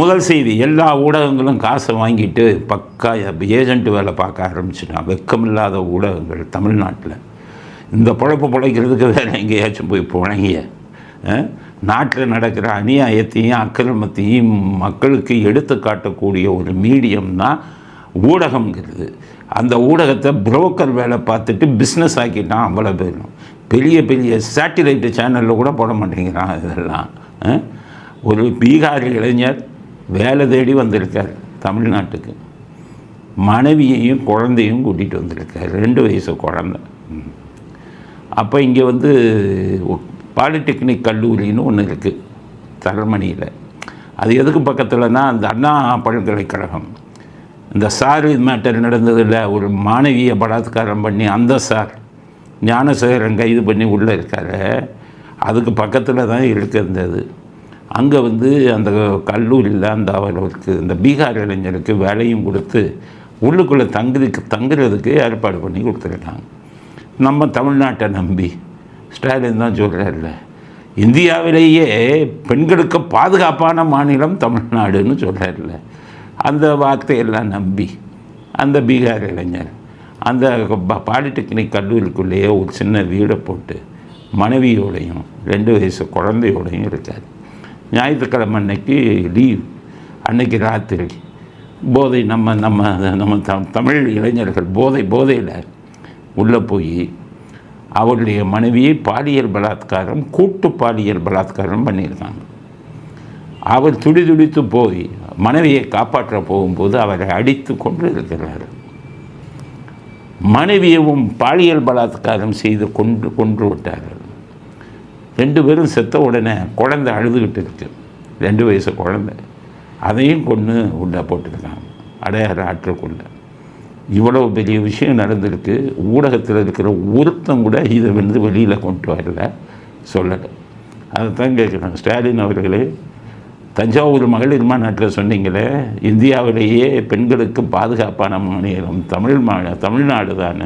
முதல் செய்தி எல்லா ஊடகங்களும் காசை வாங்கிட்டு பக்கா ஏஜென்ட் வேலை பார்க்க ஆரம்பிச்சிட்டான் வெக்கமில்லாத ஊடகங்கள் தமிழ்நாட்டில். இந்த பொழப்பு பிழைக்கிறதுக்கு வேறு எங்கேயாச்சும் போய் புழங்கிய நாட்டில் நடக்கிற அநியாயத்தையும் அக்கிரமத்தையும் மக்களுக்கு எடுத்து காட்டக்கூடிய ஒரு மீடியம் தான் ஊடகங்கிறது அந்த ஊடகத்தை புரோக்கர் வேலை பார்த்துட்டு பிஸ்னஸ் ஆக்கிட்டான் அவ்வளோ பேரும் பெரிய பெரிய சேட்டிலைட்டு சேனலில் கூட போட மாட்டேங்கிறான் இதெல்லாம் ஆ? ஒரு பீகார் இளைஞர் வேலை தேடி வந்திருக்கார் தமிழ்நாட்டுக்கு. மனைவியையும் குழந்தையும் கூட்டிகிட்டு வந்திருக்கார். ரெண்டு வயசு குழந்தை. அப்போ இங்கே வந்து பாலிடெக்னிக் கல்லூரின்னு ஒன்று இருக்குது தரமணியில். அது எதுக்கு பக்கத்தில்னா அந்த அண்ணா பல்கலைக்கழகம். இந்த சார் மேட்டர் நடந்ததில் ஒரு மாணவியை பலாத்காரம் பண்ணி அந்த சார் ஞானசேகரன் கைது பண்ணி உள்ளே இருக்கார். அதுக்கு பக்கத்தில் தான் இருக்குது இருந்தது அங்கே வந்து அந்த கல்லூரியில் அந்த அவர்களுக்கு இந்த பீகார் இளைஞருக்கு வேலையும் கொடுத்து உள்ளுக்குள்ளே தங்குறதுக்கு தங்குறதுக்கு ஏற்பாடு பண்ணி கொடுத்துருக்காங்க. நம்ம தமிழ்நாட்டை நம்பி ஸ்டாலின் தான் சொல்கிறார்ல இந்தியாவிலேயே பெண்களுக்கு பாதுகாப்பான மாநிலம் தமிழ்நாடுன்னு சொல்கிறார்ல அந்த வார்த்தையெல்லாம் நம்பி அந்த பீகார் இளைஞர் அந்த ப- பாலிடெக்னிக் கல்லூரிக்குள்ளேயே ஒரு சின்ன வீடை போட்டு மனைவியோடையும் ரெண்டு வயசு குழந்தையோடையும் இருக்கார். ஞாயிற்றுக்கிழமை அன்னைக்கு லீவ் அன்னைக்கு ராத்திரி. போதை நம்ம நம்ம நம்ம த தமிழ் இளைஞர்கள் போதை போதையில் உள்ளே போய் அவருடைய மனைவியை பாலியல் பலாத்காரம் கூட்டு பாலியல் பலாத்காரம் பண்ணியிருக்காங்க அவர் துடி துடித்து போய் மனைவியை காப்பாற்ற போகும்போது அவரை அடித்து கொண்டு இருக்கிறார். மனைவியவும் பாலியல் பலாத்காரம் செய்து கொண்டு கொன்று விட்டார்கள். ரெண்டு பேரும் செத்த உடனே குழந்தை அழுதுகிட்டு இருக்கு. ரெண்டு வயசு குழந்தை. அதையும் கொண்டு உள்ளே போட்டிருக்காங்க. அடையாறு ஆற்றுக்குள்ள இவ்வளோ பெரிய விஷயம் நடந்திருக்கு. ஊடகத்தில் இருக்கிற ஒருத்தம் கூட இதை வந்து வெளியில் கொண்டு வரல. சொல்லலை. அதை தான் கேட்குறாங்க. ஸ்டாலின் அவர்களே தஞ்சாவூர் மகளிர் மாநாட்டில் சொன்னீங்களே இந்தியாவிலேயே பெண்களுக்கு பாதுகாப்பான மாநிலம் தமிழ் மா தமிழ்நாடு தானே.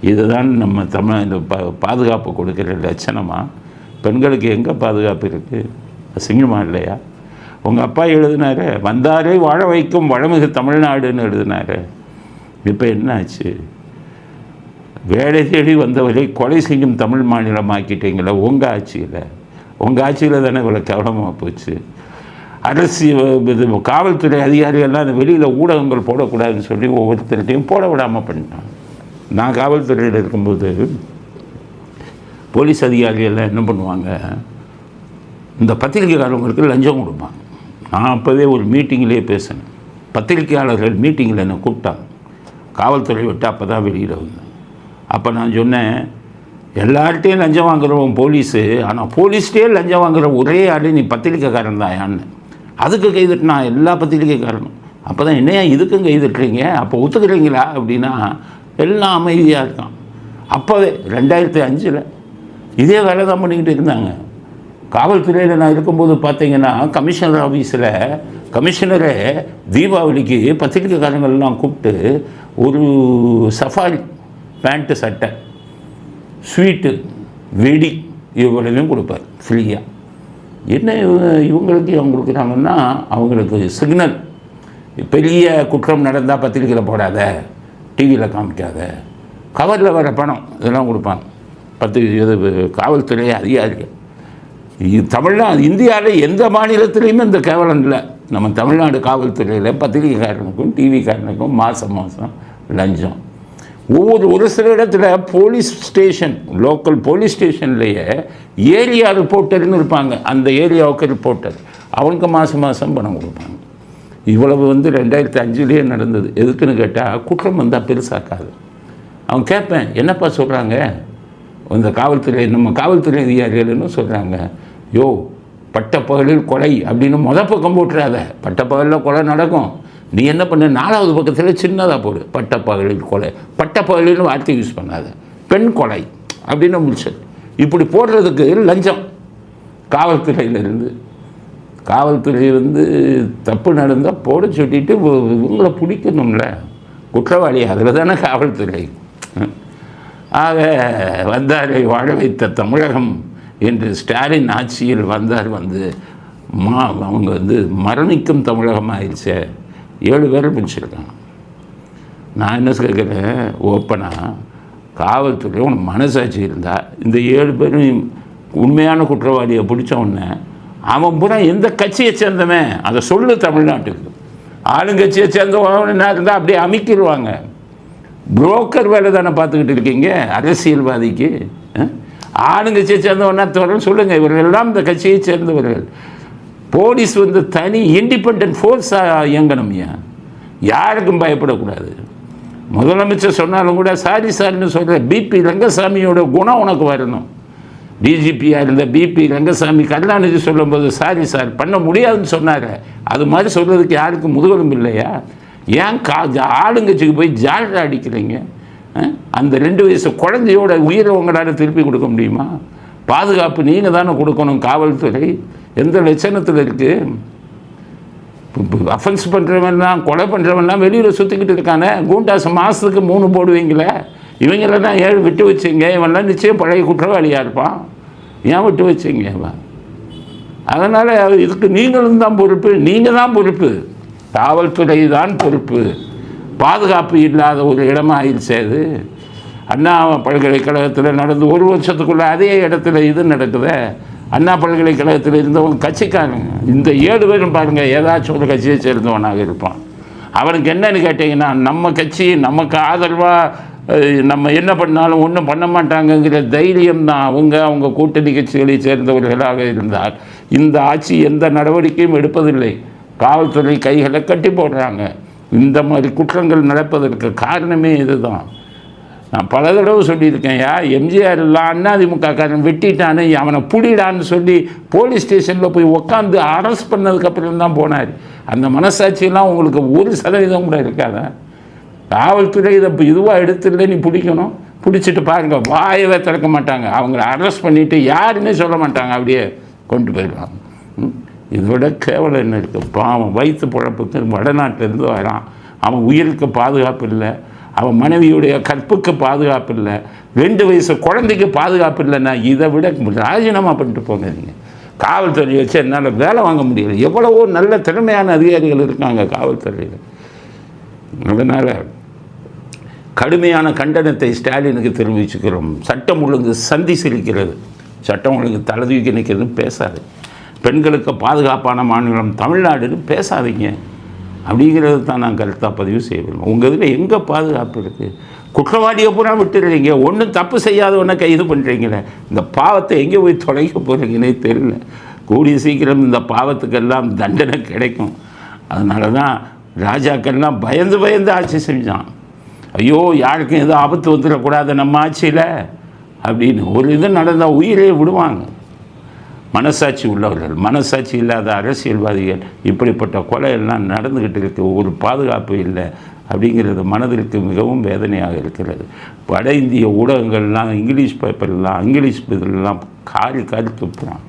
இதுதான் நம்ம தமிழ் இந்த பா பாதுகாப்பு கொடுக்குற லட்சணமாக பெண்களுக்கு எங்கே பாதுகாப்பு இருக்குது அசிங்கமாக இல்லையா? உங்கள் அப்பா எழுதினாரு வந்தாரே வாழ வைக்கும் வளமிகு தமிழ்நாடுன்னு எழுதினாரு. இப்போ என்னாச்சு? வேலை தேடி வந்தவரை கொலை செய்யும் தமிழ் மாநிலமாக்கிட்டீங்களே உங்கள் ஆட்சியில்? உங்கள் ஆட்சியில் தானே இவ்வளோ கவனமாக போச்சு? அரசு இது காவல்துறை அதிகாரிகள்லாம் அந்த வெளியில் ஊடகங்கள் போடக்கூடாதுன்னு சொல்லி ஒவ்வொருத்தர்கிட்டையும் போட விடாமல் பண்ணிட்டான் நான் காவல்துறையில் இருக்கும்போது போலீஸ் அதிகாரிகள்லாம் என்ன பண்ணுவாங்க? இந்த பத்திரிகைக்காரவங்களுக்கு லஞ்சம் கொடுப்பாங்க. நான் அப்போவே ஒரு மீட்டிங்லேயே பேசினேன். பத்திரிகையாளர்கள் மீட்டிங்கில் என்னை கூப்பிட்டாங்க. காவல்துறை விட்டு அப்போ தான் வெளியில் வந்தேன். அப்போ நான் சொன்னேன் எல்லார்ட்டையும் லஞ்சம் வாங்குறவன் போலீஸு. ஆனால் போலீஸ்டே லஞ்சம் வாங்குற ஒரே ஆள் நீ பத்திரிக்கைக்காரன் தாயான்னு அதுக்கு கைதட்டினா எல்லா பத்திரிக்கைக்காரனும் அப்போ தான் என்னையா இதுக்கும் கைதுட்டுறீங்க அப்போ ஒத்துக்கிறீங்களா? அப்படின்னா எல்லாம் அமைதியாக இருக்கான். அப்போவே ரெண்டாயிரத்தி அஞ்சில் இதே வேலை தான் பண்ணிக்கிட்டு இருந்தாங்க. காவல்துறையில் நான் இருக்கும்போது பார்த்தீங்கன்னா கமிஷனர் ஆஃபீஸில் கமிஷனரை தீபாவளிக்கு பத்திரிக்கைக்காரங்கள்லாம் கூப்பிட்டு ஒரு சஃபாரி பேண்ட்டு சட்டை ஸ்வீட்டு வெடி இவ்வளவையும் கொடுப்பார் ஃப்ரீயாக என்ன இவங்க இவங்களுக்கு அவங்க கொடுக்குறாங்கன்னா அவங்களுக்கு சிக்னல். பெரிய குற்றம் நடந்தால் பத்திரிக்கையில் போடாத டிவியில் காமிக்காத கவரில் வர பணம் இதெல்லாம் கொடுப்பாங்க. பத்திரிக்கை இது காவல்துறை அதிகாரிகள். தமிழ்நாடு இந்தியாவில் எந்த மாநிலத்திலையுமே இந்த கேவலம் இல்லை. நம்ம தமிழ்நாடு காவல்துறையில் பத்திரிகைக்காரனுக்கும் டிவிக்காரனுக்கும் மாதம் மாதம் லஞ்சம். ஒவ்வொரு ஒரு சில இடத்துல போலீஸ் ஸ்டேஷன் லோக்கல் போலீஸ் ஸ்டேஷன்லேயே ஏரியா ரிப்போர்ட்டர்னு இருப்பாங்க. அந்த ஏரியாவுக்கு ரிப்போர்ட்டர். அவனுக்கு மாதம் மாதம் பணம் கொடுப்பாங்க. இவ்வளவு வந்து ரெண்டாயிரத்தி அஞ்சுலேயே நடந்தது. எதுக்குன்னு கேட்டால் குற்றம் வந்தால் பெருசாக்காது. அவன் கேட்பேன் என்னப்பா சொல்கிறாங்க இந்த காவல்துறை நம்ம காவல்துறை அதிகாரிகள்னு சொல்கிறாங்க யோ பட்டப்பகலில் கொலை அப்படின்னு முத பக்கம் போட்டுறாத. பட்டப்பகலில் கொலை நடக்கும். நீ என்ன பண்ண? நாலாவது பக்கத்தில் சின்னதாக போடு. பட்டப்பகலில் கொலை. பட்டப்பகலில்னு வார்த்தை யூஸ் பண்ணாத. பெண் கொலை அப்படின்னு முடிச்சது இப்படி போடுறதுக்கு லஞ்சம். காவல்துறையிலிருந்து. காவல்துறை வந்து தப்பு நடந்தால் போட சொல்லிட்டு உங்களை பிடிக்கணும்ல. குற்றவாளி அதில் தானே காவல்துறை. ஆக வந்தாரை வாழ வைத்த தமிழகம் என்று ஸ்டாலின் ஆட்சியில் வந்தார் வந்து மா அவங்க வந்து மரணிக்கும் தமிழகமாக ஆயிடுச்சே ஏழு பேரை பிடிச்சிருக்காங்க. நான் என்ன கேட்குறேன் ஓப்பனாக காவல்துறை உனக்கு மனசாட்சி இருந்தால் இந்த ஏழு பேரும் உண்மையான குற்றவாளியை பிடிச்ச உடனே அவன் பூரா எந்த கட்சியை சேர்ந்தவன்? அதை சொல்லு தமிழ்நாட்டுக்கு. ஆளுங்கட்சியை சேர்ந்தவன் என்ன இருந்தால் அப்படியே அமைக்கிடுவாங்க. புரோக்கர் வேலை தானே பார்த்துக்கிட்டு இருக்கீங்க? அரசியல்வாதிக்கு அஹ்? ஆளுங்கட்சியை சேர்ந்தவனா தொடர்ந்து சொல்லுங்கள் இவர்கள் எல்லாம் இந்த கட்சியை சேர்ந்தவர்கள். போலீஸ் வந்து தனி இண்டிபெண்ட் ஃபோர்ஸாக இயங்கணும்யா யாருக்கும் பயப்படக்கூடாது. முதலமைச்சர் சொன்னாலும் கூட சாரி சாரின்னு சொல்கிற பிபி ரங்கசாமியோட குணம் உனக்கு வரணும். டிஜிபியாக இருந்த பிபி ரங்கசாமி கருணாநிதி சொல்லும்போது சாரி சார் பண்ண முடியாதுன்னு சொன்னார். அது மாதிரி சொல்கிறதுக்கு யாருக்கும் முதுகலும் இல்லையா? ஏன் கா ஜா- ஆளுங்கட்சிக்கு போய் ஜாலியாக அடிக்கிறீங்க? அந்த ரெண்டு வயசு குழந்தையோட உயிரை உங்களால் திருப்பி கொடுக்க முடியுமா? பாதுகாப்பு நீங்கள் தானே கொடுக்கணும் காவல்துறை. எந்த லட்சணத்தில் இருக்குது அஃபென்ஸ் பண்ணுறவன்லாம் கொலை பண்ணுறவன்லாம் வெளியில் சுற்றிக்கிட்டு இருக்கானே. கூண்டாசு மாதத்துக்கு மூணு போடுவீங்களே. இவங்களெல்லாம் ஏழு விட்டு வச்சிங்க. இவன்லாம் நிச்சயம் பழைய குற்றவாளியாக இருப்பான். ஏன் விட்டு வச்சிங்க இவன்? அதனால் இதுக்கு நீங்களும் தான் பொறுப்பு நீங்கள் தான் பொறுப்பு. காவல்துறை தான் பொறுப்பு. பாதுகாப்பு இல்லாத ஒரு இடமா ஆயிடுச்சு அது அண்ணா பல்கலைக்கழகத்தில் நடந்து ஒரு வருஷத்துக்குள்ளே அதே இடத்துல இது நடக்குதே. அண்ணா பல்கலைக்கழகத்தில் இருந்தவங்க கட்சிக்காரங்க இந்த ஏழு பேரும் பாருங்கள் ஏதாச்சும் ஒரு கட்சியை சேர்ந்தவனாக இருப்பான். அவனுக்கு என்னன்னு கேட்டிங்கன்னா நம்ம கட்சி நமக்கு ஆதரவாக நம்ம என்ன பண்ணாலும் ஒன்றும் பண்ண மாட்டாங்கங்கிற தைரியம் தான் அவங்க அவங்க கூட்டணி கட்சிகளை சேர்ந்தவர்களாக இருந்தால். இந்த ஆட்சி எந்த நடவடிக்கையும் எடுப்பதில்லை. காவல்துறை கைகளை கட்டி போடுறாங்க. இந்த மாதிரி குற்றங்கள் நடப்பதற்கு காரணமே இதுதான். நான் பல தடவை சொல்லியிருக்கேன் யா எம்ஜிஆர் எல்லாம் அதிமுக காரன் வெட்டிட்டானே அவனை புடிடான்னு சொல்லி போலீஸ் ஸ்டேஷனில் போய் உட்காந்து அரெஸ்ட் பண்ணதுக்கப்புறம் தான் போனார். அந்த மனசாட்சியெல்லாம் உங்களுக்கு ஒரு சதவீதம் கூட இருக்காத? காவல்துறை இதை இப்போ இதுவாக எடுத்துருந்தே நீ பிடிக்கணும். பிடிச்சிட்டு பாருங்கள் வாயவே திறக்க மாட்டாங்க. அவங்கள அரெஸ்ட் பண்ணிவிட்டு யாருமே சொல்ல மாட்டாங்க. அப்படியே கொண்டு போயிடுவாங்க. இதை விட கேவலம் என்ன இருக்குது பாவம் வயிற்று பொழப்புக்கு வடநாட்டிலேருந்து வரான். அவன் உயிருக்கு பாதுகாப்பு இல்லை அவன் மனைவியுடைய கற்புக்கு பாதுகாப்பு இல்லை ரெண்டு வயசு குழந்தைக்கு பாதுகாப்பு இல்லைன்னா இதை விட ராஜினாமா பண்ணிட்டு போங்க நீங்கள் காவல்துறை வச்சு என்னால் வேலை வாங்க முடியல. எவ்வளவோ நல்ல திறமையான அதிகாரிகள் இருக்காங்க காவல்துறையில். அதனால் கடுமையான கண்டனத்தை ஸ்டாலினுக்கு தெரிவிச்சுக்கிறோம். சட்டம் ஒழுங்கு சந்தி சிரிக்கிறது. சட்டம் ஒழுங்கு தலதூக்கி நிற்கிறதுன்னு பேசாது பெண்களுக்கு பாதுகாப்பான மாநிலம் தமிழ்நாடுன்னு பேசாதீங்க. அப்படிங்கிறது தான் நான் கருத்தாக பதிவு செய்ய செய்வேன் உங்கள் இதில் எங்கே பாதுகாப்பு இருக்குது குற்றவாளியை பூரா விட்டுடுறீங்க ஒன்றும் தப்பு செய்யாதவனை கைது பண்ணுறீங்களே இந்த பாவத்தை எங்கே போய் தொலைக்க போகிறீங்கன்னே தெரியல. கூடிய சீக்கிரம் இந்த பாவத்துக்கெல்லாம் தண்டனை கிடைக்கும். அதனால தான் ராஜாக்கள்லாம் பயந்து பயந்து ஆட்சி செஞ்சான். ஐயோ யாருக்கும் எதுவும் ஆபத்து வந்துடக்கூடாது நம்ம ஆட்சியில் அப்படின்னு. ஒரு இது நடந்தால் உயிரே விடுவாங்க. மனசாட்சி உள்ளவர்கள் மனசாட்சி இல்லாத அரசியல்வாதிகள் இப்படிப்பட்ட கொலை எல்லாம் நடந்துக்கிட்டு இருக்கு ஒரு பாதுகாப்பு இல்லை அப்படிங்கிறது மனதிற்கு மிகவும் வேதனையாக இருக்கிறது. வட இந்திய ஊடகங்கள்லாம் இங்கிலீஷ் பேப்பர்லாம் இங்கிலீஷ் இதெல்லாம் காரி காரி துப்புறான்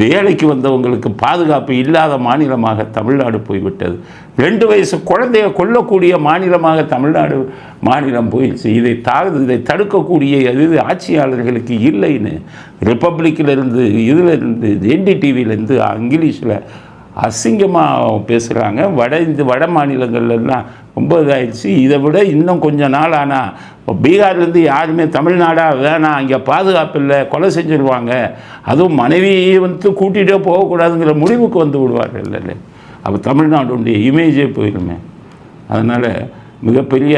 வேலைக்கு வந்தவங்களுக்கு பாதுகாப்பு இல்லாத மாநிலமாக தமிழ்நாடு போய்விட்டது. ரெண்டு வயசு குழந்தைய கொல்லக்கூடிய மாநிலமாக தமிழ்நாடு மாநிலம் போயிடுச்சு. இதை தா இதை தடுக்கக்கூடிய இது ஆட்சியாளர்களுக்கு இல்லைன்னு ரிப்பப்ளிக்கிலிருந்து இதில் இருந்து என்டிடிவிலேருந்து இங்கிலீஷில் அசிங்கமாக பேசுகிறாங்க வட இந்த வட மாநிலங்கள்லாம் ரொம்ப ஆயிடுச்சு இதை விட இன்னும் கொஞ்சம் நாள் ஆனால் இப்போ பீகார்லேருந்து யாருமே தமிழ்நாடாக வேணாம் இங்கே பாதுகாப்பு இல்லை கொலை செஞ்சுருவாங்க. அதுவும் மனைவியை வந்து கூட்டிகிட்டே போகக்கூடாதுங்கிற முடிவுக்கு வந்து விடுவார்கள். இல்லை அப்போ தமிழ்நாடுடைய இமேஜே போயிடுமே அதனால் மிகப்பெரிய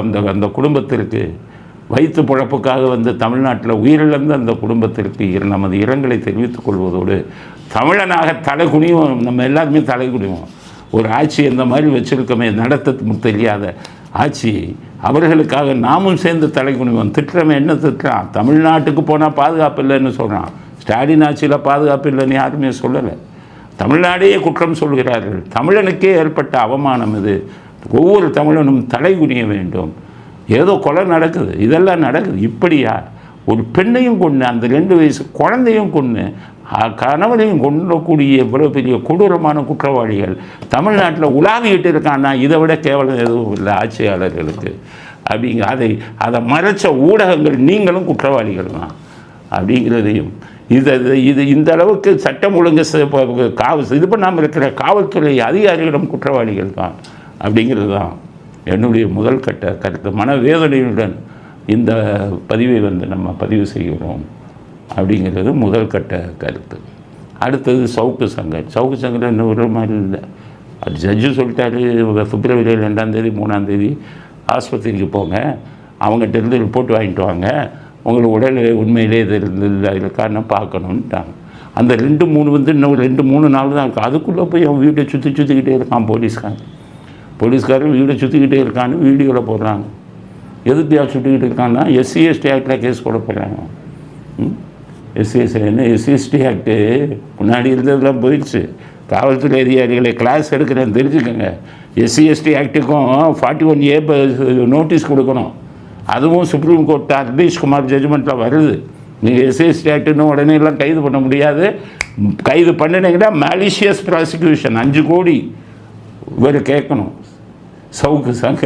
அந்த அந்த குடும்பத்திற்கு வயிற்று பிழப்புக்காக வந்து தமிழ்நாட்டில் உயிரிழந்த அந்த குடும்பத்திற்கு நமது இரங்கலை தெரிவித்துக் கொள்வதோடு தமிழனாக தலை குனிவோம். நம்ம எல்லாருமே தலை குனிவோம். ஒரு ஆட்சி இந்த மாதிரி வச்சுருக்கோமே நடத்த தெரியாத ஆட்சி. அவர்களுக்காக நாமும் சேர்ந்து தலை குனிவோம் திட்டுறவன் என்ன திட்டுறான்? தமிழ்நாட்டுக்கு போனால் பாதுகாப்பு இல்லைன்னு சொல்கிறான் ஸ்டாலின் ஆட்சியில் பாதுகாப்பு இல்லைன்னு யாருமே சொல்லலை. தமிழ்நாடே குற்றம் சொல்கிறார்கள். தமிழனுக்கே ஏற்பட்ட அவமானம் இது. ஒவ்வொரு தமிழனும் தலை குனிய வேண்டும். ஏதோ கொலை நடக்குது. இதெல்லாம் நடக்குது. இப்படியா? ஒரு பெண்ணையும் கொண்டு அந்த ரெண்டு வயசு குழந்தையும் கொண்டு கணவனையும் கொண்டக்கூடிய இவ்வளோ பெரிய கொடூரமான குற்றவாளிகள் தமிழ்நாட்டில் உலாவிக்கிட்டு இருக்கான்னா இதை விட கேவலம் எதுவும் இல்லை ஆட்சியாளர்களுக்கு. அப்படிங்க அதை அதை மறைச்ச ஊடகங்கள் நீங்களும் குற்றவாளிகள் தான் அப்படிங்கிறதையும். இது இது- இது இந்த அளவுக்கு சட்டம் ஒழுங்கு காவல் இது பண்ணாமல் இருக்கிற காவல்துறை அதிகாரிகளிடம் குற்றவாளிகள் தான் அப்படிங்கிறது தான் என்னுடைய முதல் கட்ட கருத்து. மனவேதனையுடன் இந்த பதிவை வந்து நம்ம பதிவு செய்கிறோம். அப்படிங்கிறது முதல் கட்ட கருத்து. அடுத்தது சவுக்கு சங்கர். சவுக்கு சங்கர் இன்னும் ஒரு மாதிரி இல்லை. அது ஜட்ஜு சொல்லிட்டாரு பிப்ரவரி ரெண்டாம் தேதி மூணாம் தேதி ஆஸ்பத்திரிக்கு போங்க. அவங்ககிட்ட இருந்து ரிப்போர்ட் வாங்கிட்டு வாங்க. உங்களுக்கு உடல் உண்மையிலே இது இருந்தது இருக்கான்னு பார்க்கணுன்ட்டாங்க அந்த ரெண்டு மூணு வந்து இன்னும் ரெண்டு மூணு நாள் தான் இருக்குது அதுக்குள்ளே போய் அவன் வீட்டை சுற்றி சுற்றிக்கிட்டே இருக்கான் போலீஸ்காரன். போலீஸ்காரன் வீடை சுற்றிக்கிட்டே இருக்கான்னு வீடியோவில் போடுறாங்க. எதுக்கு யார் சுற்றிக்கிட்டு இருக்கான்னா எஸ்சி எஸ்டி ஆக்டில் கேஸ் போட போகிறாங்க. எஸ்சிஎஸ்டி என்ன? எஸ்சிஎஸ்டி ஆக்டு முன்னாடி இருந்ததெல்லாம் போயிடுச்சு. காவல்துறை அதிகாரிகளை கிளாஸ் எடுக்கிறேன்னு தெரிஞ்சுக்கோங்க. எஸ்சிஎஸ்டி ஆக்டுக்கும் ஃபார்ட்டி ஒன் ஏ நோட்டீஸ் கொடுக்கணும். அதுவும் சுப்ரீம் கோர்ட் ஹர்தீஷ்குமார் ஜட்ஜ்மெண்ட்டில் வருது. நீங்கள் எஸ்சிஎஸ்டி ஆக்டுன்னு உடனே எல்லாம் கைது பண்ண முடியாது. கைது பண்ணினீங்கன்னா மேலிஷியஸ் ப்ராசிக்யூஷன் அஞ்சு கோடி இவர் கேட்கணும். சவுக்கு சங்க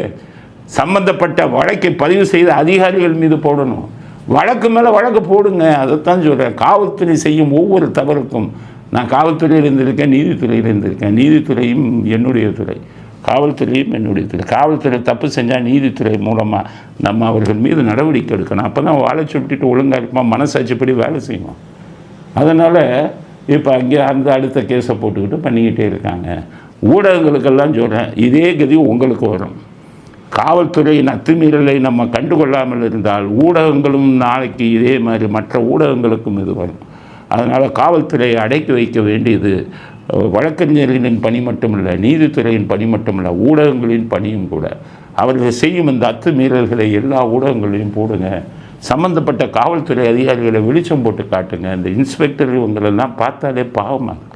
சம்பந்தப்பட்ட வழக்கை பதிவு செய்த அதிகாரிகள் மீது போடணும். வழக்கு மேலே வழக்கு போடுங்க. அதைத்தான் சொல்கிறேன் காவல்துறை செய்யும் ஒவ்வொரு தவறுக்கும் நான் காவல்துறையில் இருந்திருக்கேன் நீதித்துறையில் இருந்திருக்கேன். நீதித்துறையும் என்னுடைய துறை. காவல்துறையும் என்னுடைய துறை. காவல்துறை தப்பு செஞ்சால் நீதித்துறை மூலமாக நம்ம அவர்கள் மீது நடவடிக்கை எடுக்கணும். அப்போ தான் வாழை சுட்டிட்டு ஒழுங்காக இருக்குமா மனசாட்சிப்படி வேலை செய்வோம் அதனால் இப்போ அங்கே அந்த அடுத்த கேஸை போட்டுக்கிட்டு பண்ணிக்கிட்டே இருக்காங்க. ஊடகங்களுக்கெல்லாம் சொல்கிறேன் இதே கதி உங்களுக்கு வரும். காவல்துறையின் அத்துமீறலை நம்ம கண்டுகொள்ளாமல் இருந்தால் ஊடகங்களும் நாளைக்கு இதே மாதிரி மற்ற ஊடகங்களுக்கும் இது வரும். அதனால் காவல்துறையை அடக்கி வைக்க வேண்டியது வழக்கறிஞர்களின் பணி மட்டுமல்ல நீதித்துறையின் பணி மட்டுமல்ல ஊடகங்களின் பணியும் கூட. அவர்கள் செய்யும் இந்த அத்துமீறல்களை எல்லா ஊடகங்களையும் போடுங்க. சம்பந்தப்பட்ட காவல்துறை அதிகாரிகளை வெளிச்சம் போட்டு காட்டுங்க. இந்த இன்ஸ்பெக்டர் இவங்களெல்லாம் பார்த்தாலே பாவமாக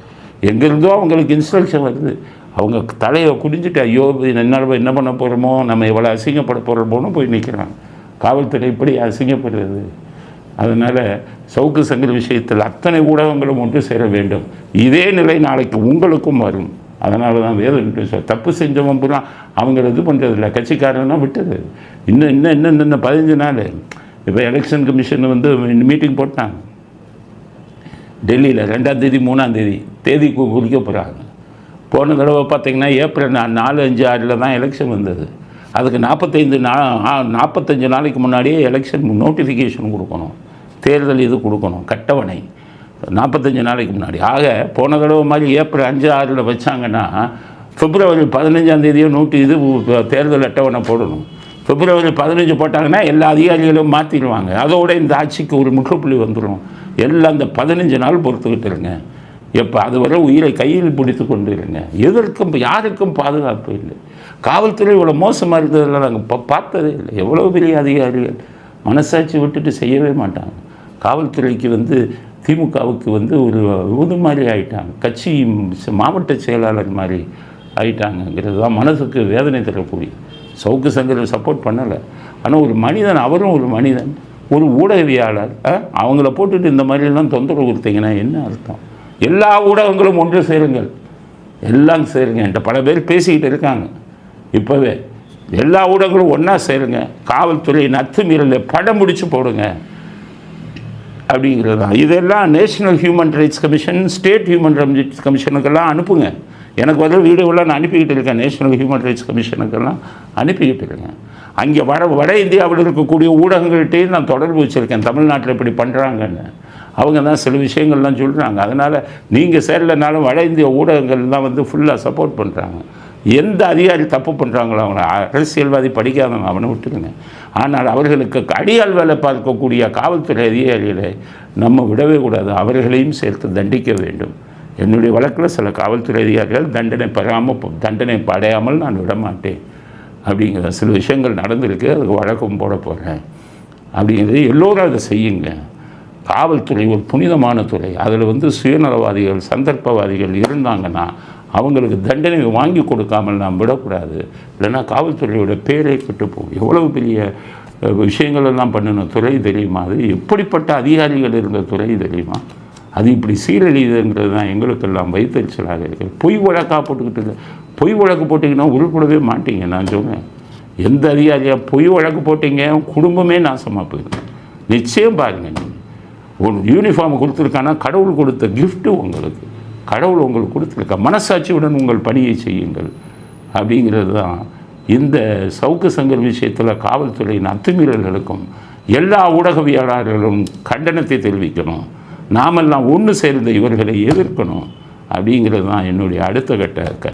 எங்கேருந்தோ அவங்களுக்கு இன்ஸ்ட்ரக்ஷன் வருது. அவங்க தலையை குடிஞ்சிட்டு ஐயோ என்னால் என்ன பண்ண போகிறோமோ நம்ம எவ்வளோ அசிங்கப்பட போகிறோமோன்னு போய் நிற்கிறாங்க காவல்துறை இப்படி அசிங்கப்படுறது அதனால் சவுக்கு சங்கர் விஷயத்தில் அத்தனை ஊடகங்களும் ஒன்று சேர வேண்டும். இதே நிலை நாளைக்கு உங்களுக்கும் வரும். அதனால தான் வேதம் தப்பு செஞ்சவன் பூரா அவங்கள இது பண்ணுறதில்ல கட்சிக்காரன்னா விட்டது. இன்னும் இன்னும் இன்னும் இன்னும் பதினஞ்சு நாள். இப்போ எலெக்ஷன் கமிஷன் வந்து மீட்டிங் போட்டாங்க. டெல்லியில் ரெண்டாம் தேதி மூணாம் தேதி தேதி குறிக்க போகிறாங்க போன தடவை பார்த்திங்கன்னா ஏப்ரல் நாலு அஞ்சு ஆறில் தான் எலெக்ஷன் வந்தது. அதுக்கு நாற்பத்தைந்து நா நாற்பத்தஞ்சு நாளைக்கு முன்னாடியே எலெக்ஷன் நோட்டிஃபிகேஷன் கொடுக்கணும். தேர்தல் இது கொடுக்கணும் கட்டவணை. நாற்பத்தஞ்சு நாளைக்கு முன்னாடி. ஆக போன தடவை மாதிரி ஏப்ரல் அஞ்சு ஆறில் வச்சாங்கன்னா பிப்ரவரி பதினஞ்சாம் தேதியோ நோட்டி இது தேர்தல் அட்டவணை போடணும். பிப்ரவரி பதினஞ்சு போட்டாங்கன்னா எல்லா அதிகாரிகளும் மாற்றிடுவாங்க அதோட இந்த ஆட்சிக்கு ஒரு முற்றுப்புள்ளி வந்துடும் எல்லாம் அந்த பதினஞ்சு நாள் பொறுத்துக்கிட்டு இருங்க. எப்போ அதுவரை உயிரை கையில் பிடித்து கொண்டு இருங்க எதற்கும் யாருக்கும் பாதுகாப்பு இல்லை. காவல்துறை இவ்வளோ மோசமாக இருந்ததில் நாங்கள் இப்போ பார்த்ததே இல்லை. எவ்வளோ பெரிய அதிகாரிகள் மனசாட்சி விட்டுட்டு செய்யவே மாட்டாங்க. காவல்துறைக்கு வந்து திமுகவுக்கு வந்து ஒரு இது மாதிரி ஆயிட்டாங்க. கட்சி மாவட்ட செயலாளர் மாதிரி ஆயிட்டாங்கங்கிறது தான் மனசுக்கு வேதனை தரக்கூடிய. சவுக்கு சங்கரம் சப்போர்ட் பண்ணலை. ஆனால் ஒரு மனிதன் அவரும் ஒரு மனிதன் ஒரு ஊடகவியாளர் அவங்கள போட்டுட்டு இந்த மாதிரிலாம் தொந்தரவு கொடுத்தீங்கன்னா என்ன அர்த்தம்? எல்லா ஊடகங்களும் ஒன்று சேருங்கள். எல்லாம் சேருங்க. என்கிட்ட பல பேர் பேசிக்கிட்டு இருக்காங்க. இப்போவே எல்லா ஊடகங்களும் ஒன்றா சேருங்க. காவல்துறையின் அத்துமீறல படம் முடிச்சு போடுங்க. அப்படிங்கிறது தான். இதெல்லாம் national human rights commission state human rights கமிஷனுக்கெல்லாம் அனுப்புங்க. எனக்கு வந்து வீடியோவெல்லாம் நான் அனுப்பிக்கிட்டு இருக்கேன். நேஷனல் ஹியூமன் ரைட்ஸ் கமிஷனுக்கெல்லாம் அனுப்பிக்கிட்டு இருக்கேன். அங்கே வட வட இந்தியாவில் இருக்கக்கூடிய ஊடகங்கள்கிட்டையும் நான் தொடர்பு வச்சுருக்கேன். தமிழ்நாட்டில் இப்படி பண்ணுறாங்கன்னு அவங்க தான் சில விஷயங்கள்லாம் சொல்கிறாங்க அதனால் நீங்கள் சேரலைனாலும் வட இந்திய ஊடகங்கள் தான் வந்து ஃபுல்லாக சப்போர்ட் பண்ணுறாங்க எந்த அதிகாரி தப்பு பண்ணுறாங்களோ அவங்கள அரசியல்வாதி படிக்காதவங்க அவனை விட்டுருங்க. ஆனால் அவர்களுக்கு அடியால் வேலை பார்க்கக்கூடிய காவல்துறை அதிகாரிகளை நம்ம விடவே கூடாது. அவர்களையும் சேர்த்து தண்டிக்க வேண்டும். என்னுடைய வழக்கில் சில காவல்துறை அதிகாரிகள் தண்டனை பெறாமல் தண்டனை படையாமல் நான் விட மாட்டேன் அப்படிங்கிற சில விஷயங்கள் நடந்திருக்கு. அதுக்கு வழக்கம் போட போகிறேன் அப்படிங்கிறது எல்லோரும் அதை செய்யுங்க. காவல்துறை ஒரு புனிதமான துறை. அதில் வந்து சுயநலவாதிகள் சந்தர்ப்பவாதிகள் இருந்தாங்கன்னா அவங்களுக்கு தண்டனை வாங்கி கொடுக்காமல் நாம் விடக்கூடாது. இல்லைன்னா காவல்துறையோட பேரை கெட்டு போகும். எவ்வளவு பெரிய விஷயங்கள் எல்லாம் பண்ணின துறை தெரியுமா? அது எப்படிப்பட்ட அதிகாரிகள் இருந்த துறை தெரியுமா? அது இப்படி சீரழியுதுங்கிறது தான் எங்களுக்கெல்லாம் வைத்தறிச்சலாக இருக்குது பொய் வழக்காக போட்டுக்கிட்டு பொய் வழக்கு போட்டிங்கன்னா உருப்படவே மாட்டீங்க நான் சொன்னேன் எந்த அதிகாரியாக பொய் வழக்கு போட்டீங்க? குடும்பமே நாசமாக போயிடும். நிச்சயம் பாருங்கள் நீங்கள் ஒரு யூனிஃபார்ம் கொடுத்துருக்கானா? கடவுள் கொடுத்த கிஃப்ட்டு உங்களுக்கு. கடவுள் உங்களுக்கு கொடுத்துருக்க. மனசாட்சியுடன் உங்கள் பணியை செய்யுங்கள். அப்படிங்கிறது தான் இந்த சவுக்கு சங்கர் விஷயத்தில் காவல்துறையின் அத்துமீறல்களுக்கும் எல்லா ஊடகவியலாளர்களும் கண்டனத்தை தெரிவிக்கணும். நாமெல்லாம் ஒன்று சேர்ந்த இவர்களை எதிர்க்கணும். அப்படிங்கிறது தான் என்னுடைய அடுத்த கட்ட க